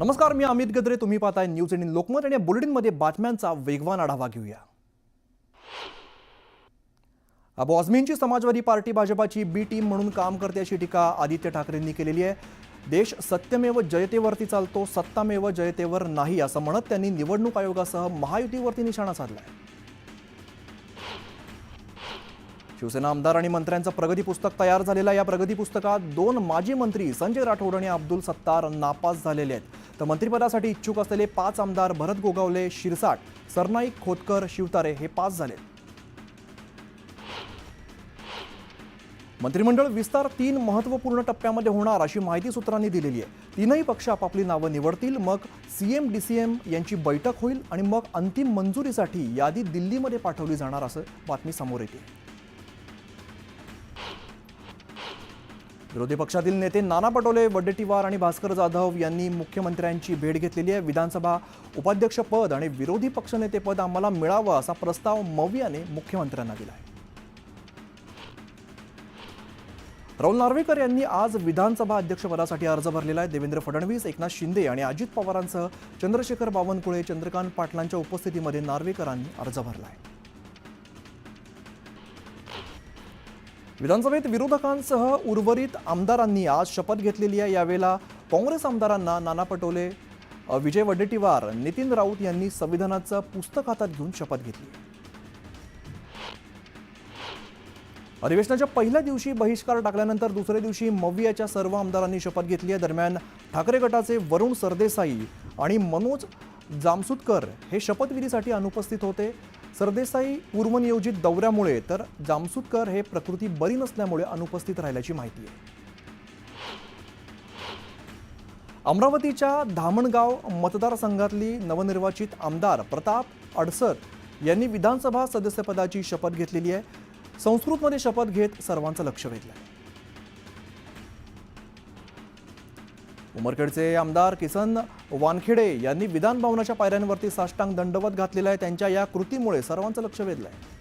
नमस्कार मी अमित गद्रे. तुम्ही पाहताय न्यूज इंडियन लोकमत आणि या बुलेटिनमध्ये बातम्यांचा वेगवान आढावा घेऊया. अबू समाजवादी पार्टी भाजपाची बी टीम म्हणून काम करते अशी टीका आदित्य ठाकरेंनी केलेली आहे. देश सत्यमेव जयतेवरती चालतो सत्तामेव जयतेवर नाही असं म्हणत त्यांनी निवडणूक आयोगासह महायुतीवरती निशाणा साधलाय. शिवसेना आमदार आणि मंत्र्यांचं प्रगती पुस्तक तयार झालेलं आहे. या प्रगती पुस्तकात दोन माजी मंत्री संजय राठोड आणि अब्दुल सत्तार नापास झालेले आहेत. तर मंत्रिपदासाठी इच्छुक असलेले पाच आमदार भरत गोगावले शिरसाट सरनाईक खोतकर शिवतारे हे पास झाले. मंत्रिमंडळ विस्तार तीन महत्त्वपूर्ण टप्प्यामध्ये होणार अशी माहिती सूत्रांनी दिलेली आहे. तीनही पक्ष आपापली नावं निवडतील मग सीएम एम यांची बैठक होईल आणि मग अंतिम मंजुरीसाठी यादी दिल्लीमध्ये पाठवली जाणार असं बातमी समोर येते. विरोधी पक्षातील नेते नाना पटोले वड्डेटीवार आणि भास्कर जाधव यांनी मुख्यमंत्र्यांची भेट घेतलेली आहे. विधानसभा उपाध्यक्षपद आणि विरोधी पक्षनेतेपद आम्हाला मिळावं असा प्रस्ताव मवियाने मुख्यमंत्र्यांना दिला आहे. राहुल नार्वेकर यांनी आज विधानसभा अध्यक्षपदासाठी अर्ज भरलेला आहे. देवेंद्र फडणवीस एकनाथ शिंदे आणि अजित पवारांसह चंद्रशेखर बावनकुळे चंद्रकांत पाटलांच्या उपस्थितीमध्ये नार्वेकरांनी अर्ज भरला आहे. विधानसभेत विरोधकांसह उर्वरित आमदारांनी आज शपथ घेतलेली आहे. यावेळेला काँग्रेस आमदारांना नाना पटोले विजय वडेट्टीवार नितीन राऊत यांनी संविधानाचं पुस्तक हातात घेऊन शपथ घेतली अधिवेशनाच्या पहिल्या दिवशी बहिष्कार टाकल्यानंतर दुसऱ्या दिवशी मवियाच्या सर्व आमदारांनी शपथ घेतली आहे. दरम्यान ठाकरे गटाचे वरुण सरदेसाई आणि मनोज जामसुदकर हे शपथविधीसाठी अनुपस्थित होते. सरदेसाई पूर्वनियोजित दौऱ्यामुळे तर जामसुदकर हे प्रकृती बरी नसल्यामुळे अनुपस्थित राहिल्याची माहिती आहे. अमरावतीच्या धामणगाव मतदारसंघातली नवनिर्वाचित आमदार प्रताप अडसर यांनी विधानसभा सदस्यपदाची शपथ घेतलेली आहे. संस्कृतमध्ये शपथ घेत सर्वांचं लक्ष वेधलं आहे उमरखेडचे आमदार किसन वानखेडे यांनी विधान भवनाच्या पायऱ्यांवरती साष्टांग दंडवत घातलेला आहे. त्यांच्या या कृतीमुळे सर्वांचं लक्ष वेधलं आहे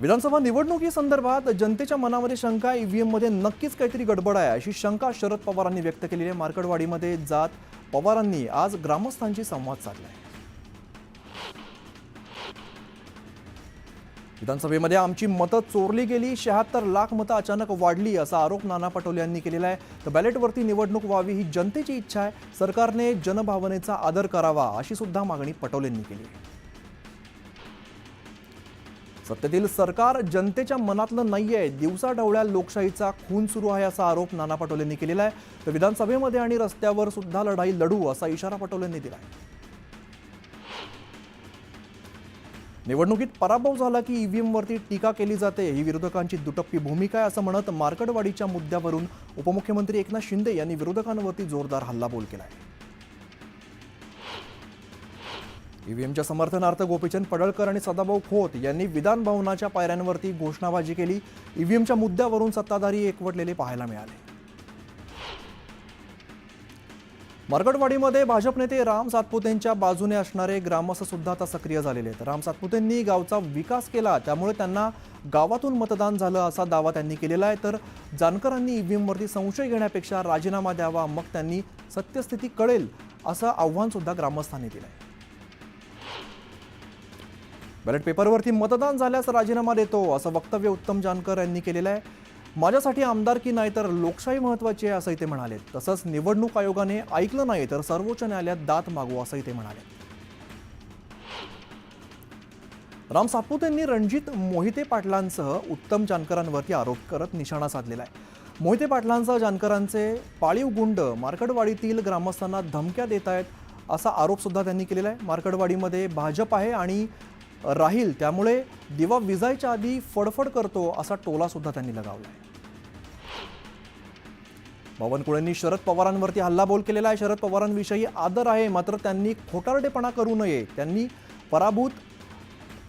विधानसभा निवडणुकीसंदर्भात जनतेच्या मनामध्ये शंका ईव्हीएममध्ये नक्कीच काहीतरी गडबड आहे. अशी शंका शरद पवारांनी व्यक्त केलेली आहे. मार्कडवाडीमध्ये जात पवारांनी आज ग्रामस्थांशी संवाद साधला आहे विधानसभेमध्ये आमची मतं चोरली गेली शहात्तर लाख मतं अचानक वाढली असा आरोप नाना पटोले यांनी केलेला आहे. तर बॅलेटवरती निवडणूक व्हावी ही जनतेची इच्छा आहे. सरकारने जनभावनेचा आदर करावा अशी सुद्धा मागणी पटोलेंनी केली सत्तेतील सरकार जनतेच्या मनातलं नाही आहे दिवसाढवळ्या लोकशाहीचा खून सुरू आहे असा आरोप नाना पटोलेंनी केलेला आहे. तर विधानसभेमध्ये आणि रस्त्यावर सुद्धा लढाई लढू असा इशारा पटोलेंनी दिला आहे निवडणुकीत पराभव झाला की ईव्हीएमवरती टीका केली जाते. ही विरोधकांची दुटप्पी भूमिका आहे असं म्हणत मार्कडवाडीच्या मुद्द्यावरून उपमुख्यमंत्री एकनाथ शिंदे यांनी विरोधकांवरती जोरदार हल्लाबोल केला आहे ईव्हीएमच्या समर्थनार्थ गोपीचंद पडळकर आणि सदाभाऊ खोत यांनी विधान भवनाच्या पायऱ्यांवरती घोषणाबाजी केली. ईव्हीएमच्या मुद्द्यावरून सत्ताधारी एकवटलेले पाहायला मिळाले. मरगडवाडीमध्ये भाजप नेते राम सातपुतेंच्या बाजूने असणारे ग्रामस्थ सुद्धा आता सक्रिय झालेले आहेत. राम सातपुतेंनी गावचा विकास केला त्यामुळे त्यांना गावातून मतदान झालं असा दावा त्यांनी केलेला आहे. तर जानकरांनी ईव्हीएमवरती संशय घेण्यापेक्षा राजीनामा द्यावा मग त्यांनी सत्यस्थिती कळेल असं आव्हान सुद्धा ग्रामस्थांनी दिलं आहे बॅलेट पेपरवरती मतदान झाल्यास राजीनामा देतो असं वक्तव्य उत्तम जानकर यांनी केलेलं आहे. माझ्यासाठी आमदारकी नाही तर लोकशाही महत्वाची आहे असंही ते म्हणाले. तसंच निवडणूक आयोगाने ऐकलं नाही तर सर्वोच्च न्यायालयात दात मागू असंही ते म्हणाले. राम सातपुतेंनी रणजित मोहिते पाटलांसह उत्तम जानकरांवरती आरोप करत निशाणा साधलेला आहे. मोहिते पाटलांसह जानकरांचे पाळीव गुंड मार्कडवाडीतील ग्रामस्थांना धमक्या देत आहेत असा आरोपसुद्धा त्यांनी केलेला आहे. मार्कडवाडीमध्ये भाजप आहे आणि राहील त्यामुळे दिवा विजायच्या आधी फडफड करतो असा टोलासुद्धा त्यांनी लगावला आहे. बावनकुळेंनी शरद पवारांवरती हल्लाबोल केलेला आहे. शरद पवारांविषयी आदर आहे मात्र त्यांनी खोटारडेपणा करू नये. त्यांनी पराभूत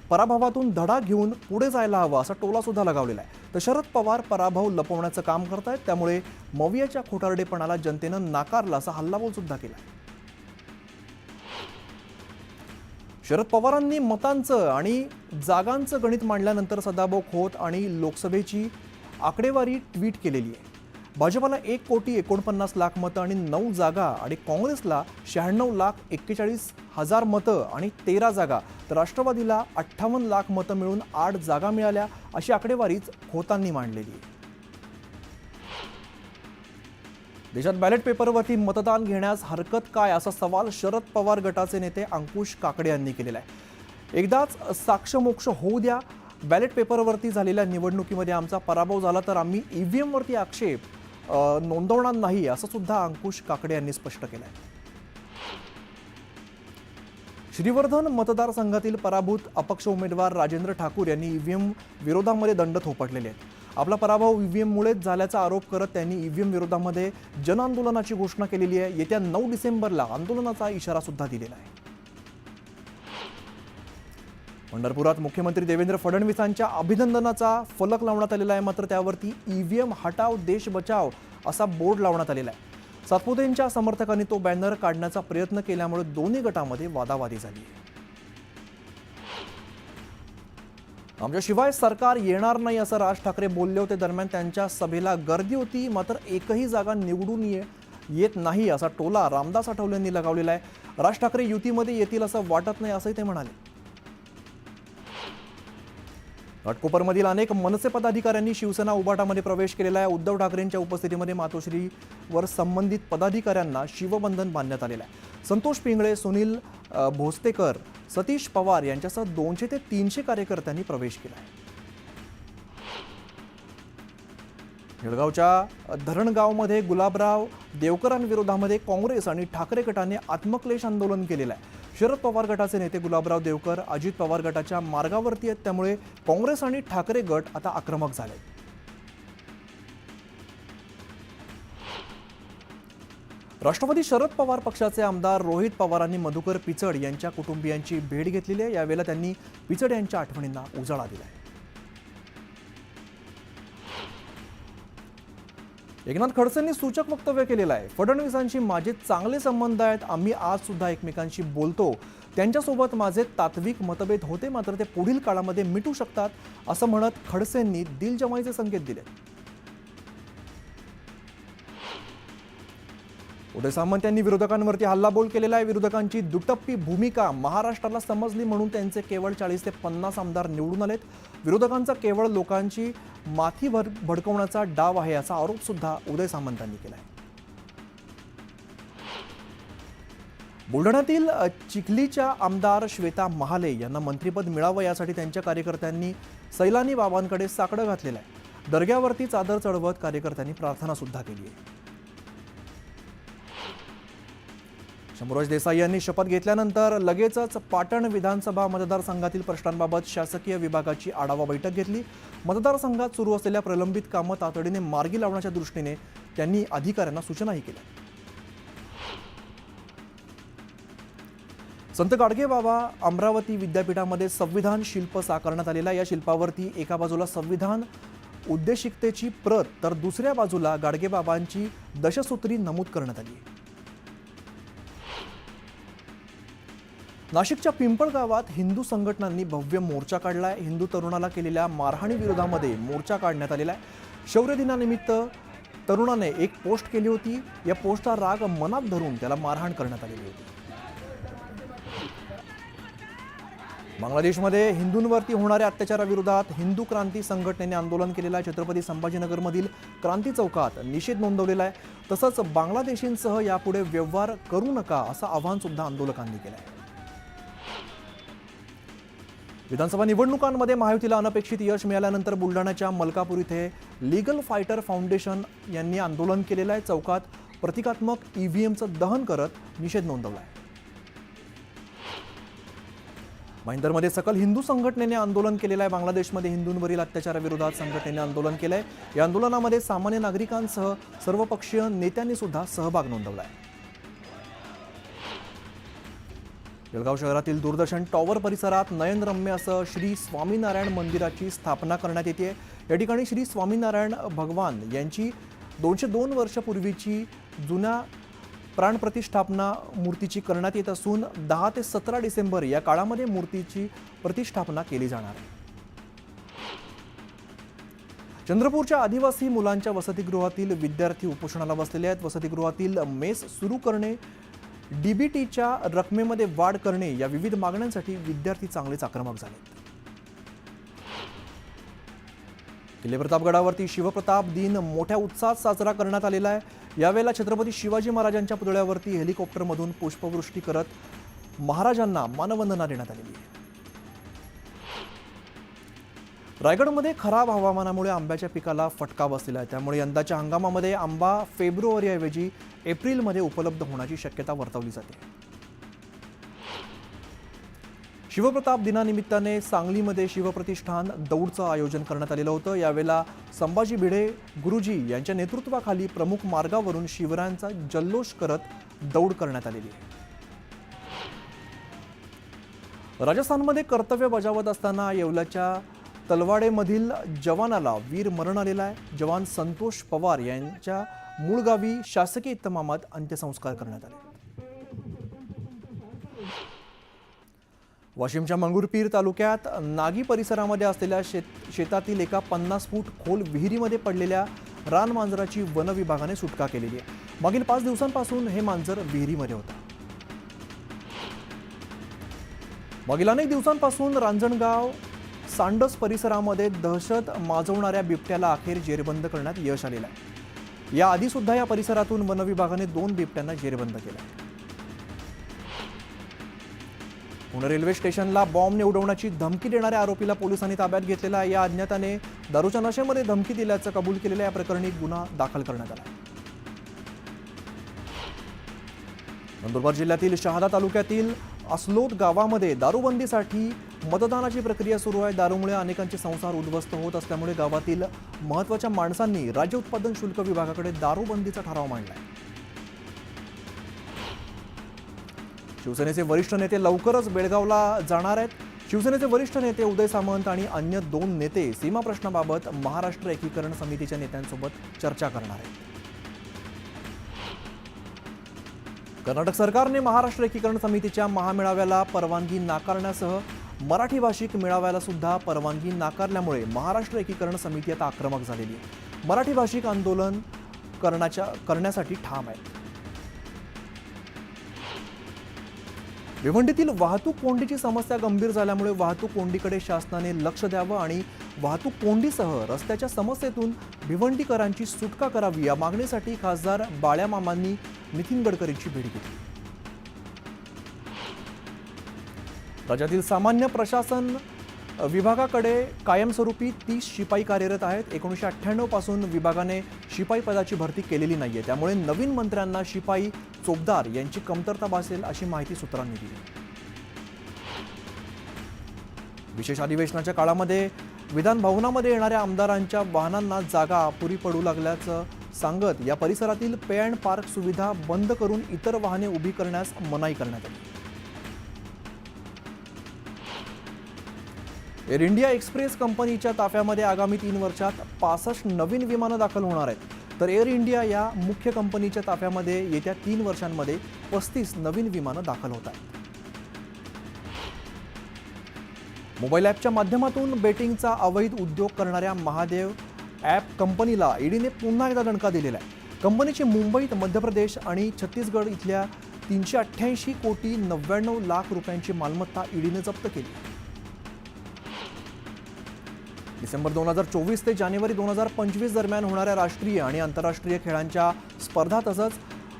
पराभवातून धडा घेऊन पुढे जायला हवा असा टोलासुद्धा लगावलेला आहे. तर शरद पवार पराभव लपवण्याचं काम करत आहेत त्यामुळे मवियाच्या खोटारडेपणाला जनतेनं नाकारला असा हल्लाबोलसुद्धा केला शरद पवारांनी मतांचं आणि जागांचं गणित मांडल्यानंतर सदाभाऊ खोत आणि लोकसभेची आकडेवारी ट्विट केलेली आहे. भाजपाला एक कोटी एकोणपन्नास लाख मतं आणि नऊ जागा आणि काँग्रेसला शहाण्णव लाख एक्केचाळीस हजार मतं आणि तेरा जागा. तर राष्ट्रवादीला अठ्ठावन्न लाख मतं मिळून आठ जागा मिळाल्या अशी आकडेवारीच खोतांनी मांडलेली. आहे देशात बॅलेट पेपरवरती मतदान घेण्यास हरकत काय असा सवाल शरद पवार गटाचे नेते अंकुश काकडे यांनी केलेला आहे. एकदाच साक्षमोक्ष होऊ द्या. बॅलेट पेपरवरती झालेल्या निवडणुकीमध्ये आमचा पराभव झाला तर आम्ही ई व्ही एमवरती आक्षेप नोंदवणार नाही असं सुद्धा अंकुश काकडे यांनी स्पष्ट केलं आहे श्रीवर्धन मतदारसंघातील पराभूत अपक्ष उमेदवार राजेंद्र ठाकूर यांनी ईव्हीएम विरोधामध्ये दंड थोपटलेले आहेत. आपला पराभव ईव्हीएममुळेच झाल्याचा आरोप करत त्यांनी ईव्हीएम विरोधामध्ये जनआंदोलनाची घोषणा केलेली आहे. येत्या नऊ डिसेंबरला आंदोलनाचा इशारा सुद्धा दिलेला आहे. पंढरपुरात मुख्यमंत्री देवेंद्र फडणवीसांच्या अभिनंदनाचा फलक लावण्यात आलेला आहे. मात्र त्यावरती ईव्हीएम हटाव देश बचाव असा बोर्ड लावण्यात आलेला आहे. सातपुतेंच्या समर्थकांनी तो बॅनर काढण्याचा प्रयत्न केल्यामुळे दोन्ही गटामध्ये वादावादी झाली आमच्याशिवाय सरकार येणार नाही असं राज ठाकरे बोलले होते. दरम्यान त्यांच्या सभेला गर्दी होती मात्र एकही जागा निवडून ये येत नाही असा टोला रामदास आठवलेंनी लगावलेला आहे. राज ठाकरे युतीमध्ये येतील असं वाटत नाही असंही ते म्हणाले. घाटकोपरमधील अनेक मनसे पदाधिकाऱ्यांनी शिवसेना उबाटामध्ये प्रवेश केलेला आहे. उद्धव ठाकरेंच्या उपस्थितीमध्ये मातोश्रीवर संबंधित पदाधिकाऱ्यांना शिवबंधन बांधण्यात आलेलं आहे. संतोष पिंगळे सुनील भोसतेकर सतीश पवार यांच्यासह दोनशे ते तीनशे कार्यकर्त्यांनी प्रवेश केला आहे. जळगावच्या धरणगावमध्ये गुलाबराव देवकरांविरोधामध्ये काँग्रेस आणि ठाकरे गटाने आत्मक्लेश आंदोलन केलेलं आहे. शरद पवार गटाचे नेते गुलाबराव देवकर अजित पवार गटाच्या मार्गावरती आहेत. त्यामुळे काँग्रेस आणि ठाकरे गट आता आक्रमक झाले राष्ट्रवादी शरद पवार पक्षाचे आमदार रोहित पवारांनी मधुकर पिचड यांच्या कुटुंबियांची भेट घेतलेली आहे. यावेळेला त्यांनी पिचड यांच्या आठवणींना उजाळा दिला आहे एकनाथ खडसेंनी सूचक वक्तव्य केलेलं आहे. फडणवीसांशी माझे चांगले संबंध आहेत. आम्ही आज सुद्धा एकमेकांशी बोलतो. त्यांच्यासोबत माझे तात्विक मतभेद होते मात्र ते पुढील काळामध्ये मिटू शकतात असं म्हणत खडसेंनी दिलजमाईचे संकेत दिले. उदय सामंत यांनी विरोधकांवरती हल्लाबोल केलेला आहे. विरोधकांची दुटप्पी भूमिका महाराष्ट्राला समजली म्हणून त्यांचे केवळ चाळीस ते पन्नास आमदार निवडून आलेत. विरोधकांचा केवळ लोकांची माथी भर भडकवण्याचा डाव आहे असा आरोप सुद्धा उदय सामंतांनी केला आहे बुलढाण्यातील चिखलीच्या आमदार श्वेता महाले यांना मंत्रिपद मिळावं यासाठी त्यांच्या कार्यकर्त्यांनी सैलानी बाबांकडे साकडं घातलेलं आहे. दर्ग्यावरती चादर चढवत कार्यकर्त्यांनी प्रार्थना सुद्धा केली आहे. शंभूराज देसाई यांनी शपथ घेतल्यानंतर लगेचच पाटण विधानसभा मतदारसंघातील प्रश्नांबाबत शासकीय विभागाची आढावा बैठक घेतली. मतदारसंघात सुरू असलेल्या प्रलंबित कामं तातडीने मार्गी लावण्याच्या दृष्टीने त्यांनी अधिकाऱ्यांना सूचनाही केल्या. संत गाडगे बाबा अमरावती विद्यापीठामध्ये संविधान शिल्प साकारण्यात आलेला या शिल्पावरती एका बाजूला संविधान उद्देशिकतेची प्रत तर दुसऱ्या बाजूला गाडगेबाबांची दशसूत्री नमूद करण्यात आली आहे. नाशिकच्या पिंपळ गावात हिंदू संघटनांनी भव्य मोर्चा काढला आहे हिंदू तरुणाला केलेल्या मारहाणी विरोधामध्ये मोर्चा काढण्यात आलेला आहे. शौर्य दिनानिमित्त तरुणाने एक पोस्ट केली होती. या पोस्टचा राग मनात धरून त्याला मारहाण करण्यात आलेली होती. बांगलादेशमध्ये हिंदूंवरती होणाऱ्या अत्याचाराविरोधात हिंदू क्रांती संघटनेने आंदोलन केलेलं आहे. छत्रपती संभाजीनगरमधील क्रांती चौकात निषेध नोंदवलेला आहे. तसंच बांगलादेशींसह यापुढे व्यवहार करू नका असं आव्हानसुद्धा आंदोलकांनी केलं आहे विधानसभा निवडणुकांमध्ये महायुतीला अनपेक्षित यश मिळाल्यानंतर बुलढाण्याच्या मलकापूर इथे लिगल फायटर फाउंडेशन यांनी आंदोलन केलेलं आहे. चौकात प्रतिकात्मक ईव्हीएमचं दहन करत निषेध नोंदवला आहे. महिंदरमध्ये सकल हिंदू संघटनेने आंदोलन केलेलं आहे. बांगलादेशमध्ये हिंदूंवरील अत्याचाराविरोधात संघटनेने आंदोलन केलं आहे या आंदोलनामध्ये सामान्य नागरिकांसह सर्वपक्षीय नेत्यांनी सुद्धा सहभाग नोंदवला आहे. जळगाव शहरातील दूरदर्शन टॉवर परिसरात नयनरम्य असं श्री स्वामीनारायण मंदिराची स्थापना करण्यात येते. या ठिकाणी श्री स्वामीनारायण भगवान यांची दोनशे दोन वर्षापूर्वीची जुन्या प्राणप्रतिष्ठापना मूर्तीची करण्यात येत असून दहा ते सतरा डिसेंबर या काळामध्ये मूर्तीची प्रतिष्ठापना केली जाणार. आहे चंद्रपूरच्या आदिवासी मुलांच्या वसतिगृहातील विद्यार्थी उपोषणाला बसलेले आहेत. वसतिगृहातील मेस सुरू करणे डीबीटीच्या रकमेमध्ये वाढ करणे या विविध मागण्यांसाठी विद्यार्थी चांगलेच आक्रमक झाले किल्ले प्रतापगडावरती शिवप्रताप दिन मोठ्या उत्साहात साजरा करण्यात आलेला आहे. यावेळेला छत्रपती शिवाजी महाराजांच्या पुतळ्यावरती हेलिकॉप्टरमधून पुष्पवृष्टी करत महाराजांना मानवंदना देण्यात आलेली आहे. रायगडमध्ये खराब हवामानामुळे आंब्याच्या पिकाला फटका बसलेला आहे. त्यामुळे यंदाच्या हंगामामध्ये आंबा फेब्रुवारीऐवजी एप्रिलमध्ये उपलब्ध होण्याची शक्यता वर्तवली जाते. शिवप्रताप दिनानिमित्ताने सांगलीमध्ये शिवप्रतिष्ठान दौडचं आयोजन करण्यात आलेलं होतं. यावेळेला संभाजी भिडे गुरुजी यांच्या नेतृत्वाखाली प्रमुख मार्गावरून शिवरायांचा जल्लोष करत दौड करण्यात आलेली आहे. राजस्थानमध्ये कर्तव्य बजावत असताना येवल्याच्या तलवाडेमधील जवानाला वीर मरण आलेला आहे. जवान संतोष पवार यांच्या मूळ गावी शासकीय इतमामात अंत्यसंस्कार करण्यात आले. वाशिमच्या मंगुरपीर तालुक्यात नागी परिसरामध्ये असलेल्या शेत शेतातील एका पन्नास फूट खोल विहिरीमध्ये पडलेल्या रान मांजराची वन विभागाने सुटका केलेली आहे. मागील पाच दिवसांपासून हे मांजर विहिरीमध्ये होतं. मागील अनेक दिवसांपासून रांजणगाव सांडस परिसरामध्ये दहशत माजवणाऱ्या बिबट्याला अखेर जेरबंद करण्यात यश आलेलं आहे. याआधी सुद्धा या परिसरातून वनविभागाने दोन बिबट्यांना जेरबंद केलं पुणे रेल्वे स्टेशनला बॉम्बने उडवण्याची धमकी देणाऱ्या आरोपीला पोलिसांनी ताब्यात घेतलेला आहे. या अज्ञाताने दारूच्या नशेमध्ये धमकी दिल्याचं कबूल केलेल्या या प्रकरणी गुन्हा दाखल करण्यात आला नंदुरबार जिल्ह्यातील शहादा तालुक्यातील असलोद गावामध्ये दारूबंदीसाठी मतदानाची प्रक्रिया सुरू आहे. दारूमुळे अनेकांचे संसार उद्ध्वस्त होत असल्यामुळे गावातील महत्त्वाच्या माणसांनी राज्य उत्पादन शुल्क विभागाकडे दारूबंदीचा ठराव मांडला शिवसेनेचे वरिष्ठ नेते लवकरच बेळगावला जाणार आहेत. शिवसेनेचे वरिष्ठ नेते उदय सामंत आणि अन्य दोन नेते सीमा प्रश्नाबाबत महाराष्ट्र एकीकरण समितीच्या नेत्यांसोबत चर्चा करणार आहेत. कर्नाटक सरकारने महाराष्ट्र एकीकरण समितीच्या महामेळाव्याला परवानगी नाकारण्यासह मराठी भाषिक मेळाव्याला सुद्धा परवानगी नाकारल्यामुळे महाराष्ट्र एकीकरण समिती आता आक्रमक झालेली आहे. मराठी भाषिक आंदोलन करण्याच्या करण्यासाठी ठाम आहे. भिवंडीतील वाहतूक कोंडीची समस्या गंभीर झाल्यामुळे वाहतूक कोंडीकडे शासनाने लक्ष द्यावं आणि वाहतूक कोंडीसह रस्त्याच्या समस्येतून भिवंडीकरांची सुटका करावी या मागणीसाठी खासदार बाळ्या मामांनी नितीन गडकरींची भेट घेतली. राज्यातील सामान्य प्रशासन विभागाकडे कायमस्वरूपी तीस शिपाई कार्यरत आहेत. एकोणीसशे अठ्ठ्याण्णवपासून विभागाने शिपाई पदाची भरती केलेली नाही आहे त्यामुळे नवीन मंत्र्यांना शिपाई चोपदार यांची कमतरता भासेल अशी माहिती सूत्रांनी दिली. विशेष अधिवेशनाच्या काळामध्ये विधान भवनामध्ये येणाऱ्या आमदारांच्या वाहनांना जागा पुरी पडू लागल्याचं सांगत या परिसरातील पे अँड पार्क सुविधा बंद करून इतर वाहने उभी करण्यास मनाई करण्यात आली. एअर इंडिया एक्सप्रेस कंपनीच्या ताफ्यामध्ये आगामी तीन वर्षात पासष्ट नवीन विमानं दाखल होणार आहेत. तर एअर इंडिया या मुख्य कंपनीच्या ताफ्यामध्ये येत्या तीन वर्षांमध्ये पस्तीस नवीन विमानं दाखल होत आहेत. मोबाईल ॲपच्या माध्यमातून बेटिंगचा अवैध उद्योग करणाऱ्या महादेव ॲप कंपनीला ईडीने पुन्हा एकदा दणका दिलेला आहे. कंपनीची मुंबईत मध्य प्रदेश आणि छत्तीसगड इथल्या तीनशे अठ्ठ्याऐंशी कोटी नव्याण्णव लाख रुपयांची मालमत्ता ईडीने जप्त केली. डिसेंबर दोन हजार चोवीस ते जानेवारी दोन हजार पंचवीस दरम्यान होणाऱ्या राष्ट्रीय आणि आंतरराष्ट्रीय खेळांच्या स्पर्धा तसंच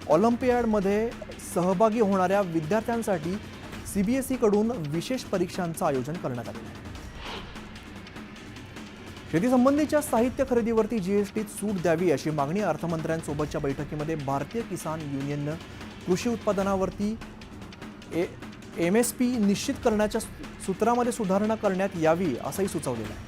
ऑलिम्पियाडमध्ये सहभागी होणाऱ्या विद्यार्थ्यांसाठी सीबीएसईकडून विशेष परीक्षांचं आयोजन करण्यात आलं आहे. शेतीसंबंधीच्या साहित्य खरेदीवरती जीएसटीत सूट द्यावी अशी मागणी अर्थमंत्र्यांसोबतच्या बैठकीमध्ये भारतीय किसान युनियननं कृषी उत्पादनावरती ए एम एस पी निश्चित करण्याच्या सूत्रामध्ये सुधारणा करण्यात यावी असंही सुचवलेलं आहे.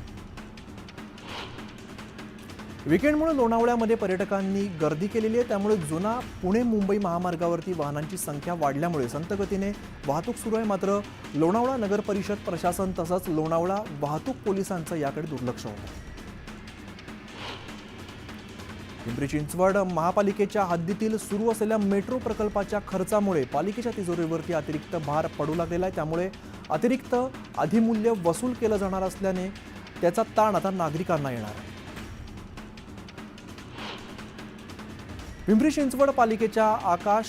विकेंडमुळे लोणावळ्यामध्ये पर्यटकांनी गर्दी केलेली आहे. त्यामुळे जुना पुणे मुंबई महामार्गावरती वाहनांची संख्या वाढल्यामुळे संतगतीने वाहतूक सुरू आहे. मात्र लोणावळा नगर परिषद प्रशासन तसंच लोणावळा वाहतूक पोलिसांचं याकडे दुर्लक्ष होतं. पिंपरी चिंचवड महापालिकेच्या हद्दीतील सुरू असलेल्या मेट्रो प्रकल्पाच्या खर्चामुळे पालिकेच्या तिजोरीवरती अतिरिक्त भार पडू लागलेला आहे. त्यामुळे अतिरिक्त अधिमूल्य वसूल केलं जाणार असल्याने त्याचा ताण आता नागरिकांना येणार आहे. पिंपरी चिंचवड पालिकेच्या आकाश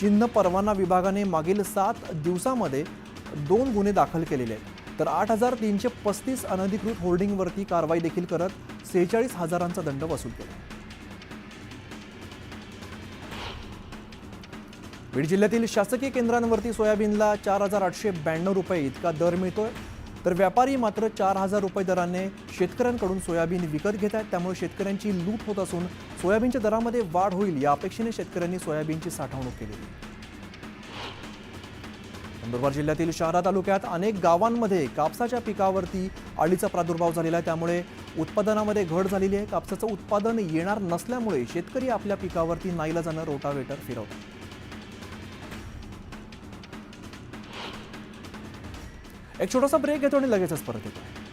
चिन्ह परवाना विभागाने मागील सात दिवसामध्ये दोन गुन्हे दाखल केलेले आहेत. तर आठ हजार तीनशे पस्तीस अनधिकृत होर्डिंगवरती कारवाई देखील करत सेहेचाळीस हजारांचा दंड वसूल केला. बीड जिल्ह्यातील शासकीय केंद्रांवरती सोयाबीनला चार हजार आठशे ब्याण्णव रुपये इतका दर मिळतोय. तर व्यापारी मात्र चार हजार रुपये दराने शेतकऱ्यांकडून सोयाबीन विकत घेत आहेत. त्यामुळे शेतकऱ्यांची लूट होत असून सोयाबीनच्या दरामध्ये वाढ होईल या अपेक्षेने शेतकऱ्यांनी सोयाबीनची साठवणूक केली. नंदुरबार जिल्ह्यातील शहादा तालुक्यात अनेक गावांमध्ये कापसाच्या पिकावरती अळीचा प्रादुर्भाव झालेला आहे. त्यामुळे उत्पादनामध्ये घट झालेली आहे. कापसाचं उत्पादन येणार नसल्यामुळे शेतकरी आपल्या पिकावरती नाईलाजानं रोटावेटर फिरवतात. एक छोटासा ब्रेक घेतो आणि लगेचच परत येतो.